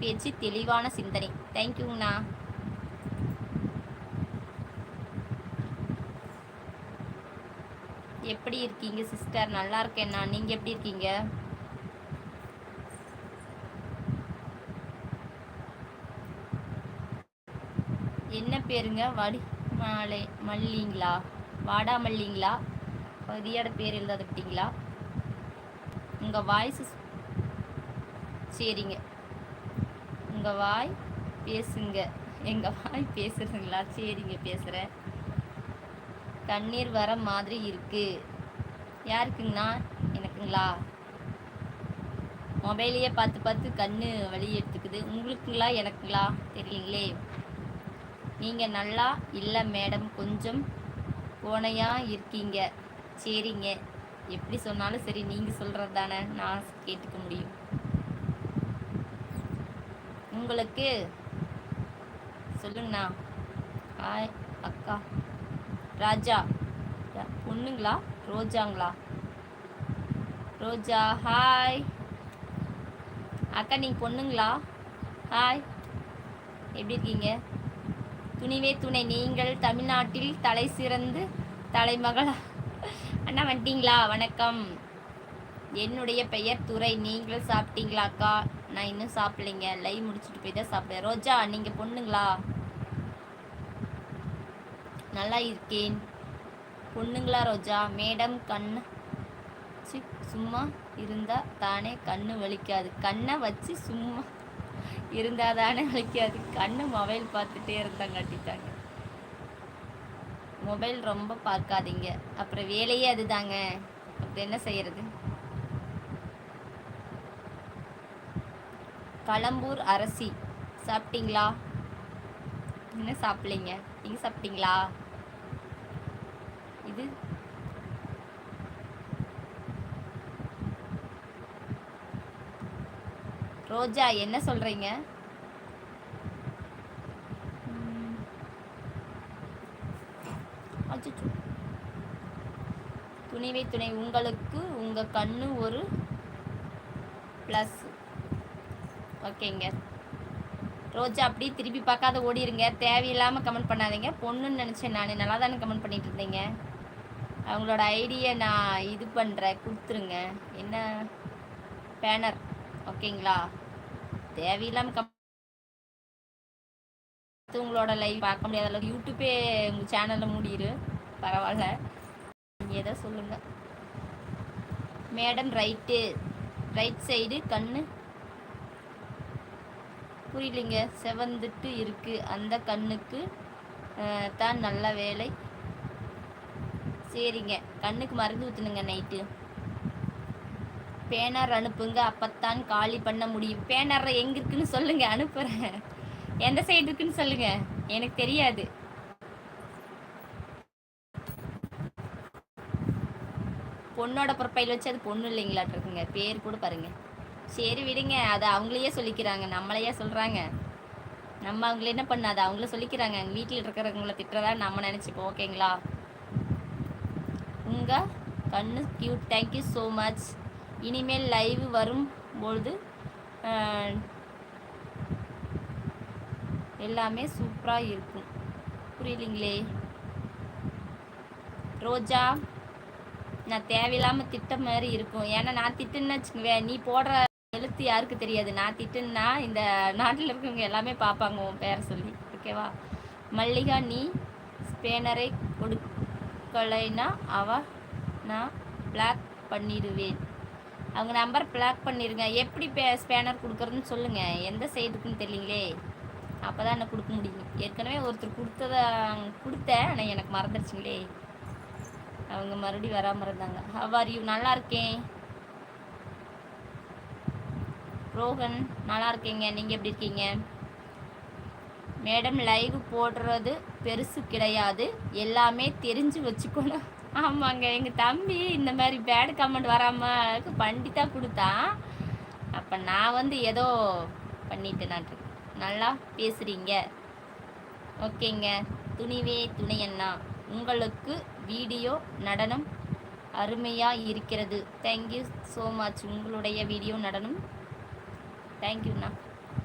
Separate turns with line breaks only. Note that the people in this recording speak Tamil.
பேச்சு தெளிவான சிந்தனை. தேங்க்யூங்கண்ணா எப்படி இருக்கீங்க சிஸ்டர் நல்லா இருக்கேண்ணா நீங்க எப்படி இருக்கீங்க? என்ன பேருங்க? வடி மாலை மல்லிங்களா? வாடா மல்லிங்களா? பதியோட பேர் எழுதாத விட்டீங்களா? உங்கள் வாய்ஸ் சரிங்க. உங்கள் வாய் பேசுங்க. எங்கள் வாய் பேசுறதுங்களா? சரிங்க பேசுகிறேன் கண்ணீர் வர மாதிரி இருக்குது யாருக்குங்கண்ணா? எனக்குங்களா? மொபைலையே பார்த்து பார்த்து கண்ணு வலி எடுத்துக்குது. உங்களுக்குங்களா? எனக்குங்களா? தெரியலீங்களே. நீங்கள் நல்லா இல்லை மேடம். கொஞ்சம் கோணையாக இருக்கீங்க. சரிங்க. எப்படி சொன்னாலும் சரி நீங்கள் சொல்கிறது தானே நான் கேட்டுக்க முடியும். உங்களுக்கு சொல்லுங்கண்ணா. ஹாய் அக்கா. ராஜா. பொண்ணுங்களா? ரோஜாங்களா? ரோஜா ஹாய். அக்கா நீங்கள் பொண்ணுங்களா? ஹாய். எப்படி இருக்கீங்க? துணிவே துணை. நீங்கள் தமிழ்நாட்டில் தலை சிறந்து தலைமகள்? அண்ணா வந்துட்டீங்களா வணக்கம். என்னுடைய பெயர் துறை நீங்கள் சாப்பிட்டீங்களா அக்கா? நான் இன்னும் சாப்பிடலைங்க. லைவ் முடிச்சுட்டு போய் தான் சாப்பிடுவேன். ரோஜா நீங்கள் பொண்ணுங்களா? நல்லா இருக்கேன். பொண்ணுங்களா ரோஜா? மேடம் கண்ணு சி சும்மா இருந்தா தானே கண்ணு வலிக்காது. கண்ணை வச்சு சும்மா இருந்தா தானே வலிக்காது. கண்ணு மொபைல் பார்த்துட்டே இருந்தா கட்டிட்டாங்க. மொபைல் ரொம்ப பார்க்காதீங்க. அப்புறம் வேலையே அதுதாங்க. அப்புறம் என்ன செய்யறது? களம்பூர் அரசி. சாப்பிட்டீங்களா? இன்னும் சாப்பிடலைங்க? நீங்கள் சாப்பிட்டீங்களா? இது? ரோஜா என்ன சொல்கிறீங்க துணிவை துணை. உங்களுக்கு உங்கள் கண்ணு ஒரு ப்ளஸ் ஓகேங்க. ரோஜா அப்படியே திருப்பி பார்க்காத ஓடிருங்க. தேவையில்லாமல் கமெண்ட் பண்ணாதீங்க. பொண்ணுன்னு நினச்சேன் நான். நல்லா தானே கமெண்ட் பண்ணிட்டு இருந்தீங்க. அவங்களோட ஐடியை நான் இது பண்ணுறேன் கொடுத்துருங்க. என்ன? பேனர் ஓகேங்களா? தேவையில்லாமல் கம் உங்களோட லைவ் பார்க்க முடியாத அளவுக்கு யூடியூப்பே உங்கள் சேனலில் மூடிடு பரவாயில்ல. நீங்கள் எதை சொல்லுங்கள் மேடம் ரைட்டு ரைட் சைடு கண்ணு. புரியலைங்க. செவந்துட்டு இருக்கு. அந்த கண்ணுக்கு தான் நல்ல வேலை. சரிங்க. கண்ணுக்கு மருந்து ஊற்றுனுங்க நைட்டு. பேனர் அனுப்புங்க. அப்பத்தான் காலி பண்ண முடியும். பேனர் எங்க இருக்குன்னு சொல்லுங்க. அனுப்புறேன். எந்த சைடு இருக்குன்னு சொல்லுங்க. எனக்கு தெரியாது. பொண்ணோட ப்ரொஃபைல் வச்சு அது பொண்ணு இல்லைங்களாட்டு இருக்குங்க பேர் கூட பாருங்க. சரி விடுங்க அதை அவங்களையே சொல்லிக்கிறாங்க நம்மளையே சொல்கிறாங்க நம்ம அவங்கள என்ன பண்ணாது? அவங்கள சொல்லிக்கிறாங்க. வீட்டில் இருக்கிறவங்கள திட்டுறதா நம்ம நினச்சிப்போம் ஓகேங்களா? உங்க கண்ணு cute thank you so much இனிமேல் லைவ் வரும் பொழுது எல்லாமே சூப்பராக இருக்கும். புரியலிங்களே ரோஜா நான் தேவையில்லாமல் திட்ட மாதிரி இருக்கும். ஏன்னா நான் திட்டுன்னு வச்சுக்குவேன் நீ போடுற எழுத்து யாருக்கு தெரியாது. நான் திட்டுன்னா இந்த நாட்டில் இருக்கவங்க எல்லாமே பார்ப்பாங்க உன் பேரை சொல்லி. ஓகேவா மல்லிகா நீ ஸ்பேனரை கொடுக்கலைன்னா அவ நான் பிளாக் பண்ணிடுவேன். அவங்க நம்பர் பிளாக் பண்ணிடுங்க எப்படி பே ஸ்பேனர் கொடுக்குறதுன்னு சொல்லுங்கள் எந்த சைடுக்குன்னு தெரியலீங்களே. அப்போ தான் என்ன கொடுக்க முடியும். ஏற்கனவே ஒருத்தர் கொடுத்தத கொடுத்தேன். ஆனால் எனக்கு மறந்துடுச்சுங்களே அவங்க மறுபடியும் வராமல் இருந்தாங்க. ஹவார் யூ நல்லா இருக்கேன். ரோஹன் நல்லா இருக்கீங்க. நீங்கள் எப்படி இருக்கீங்க? மேடம் லைவ் போடுறது பெருசு கிடையாது. எல்லாமே தெரிஞ்சு வச்சுக்கணும். ஆமாங்க. எங்கள் தம்பி இந்த மாதிரி பேட் கமெண்ட் வராமல் பண்டித்தா கொடுத்தான் அப்போ நான் வந்து ஏதோ பண்ணிட்டேன் நான் நல்லா பேசுகிறீங்க ஓகேங்க. துணிவே துணையண்ணா உங்களுக்கு வீடியோ நடனம் அருமையாக இருக்கிறது. தேங்க்யூ ஸோ மச் உங்களுடைய வீடியோ நடனம் தேங்க்யூண்ணா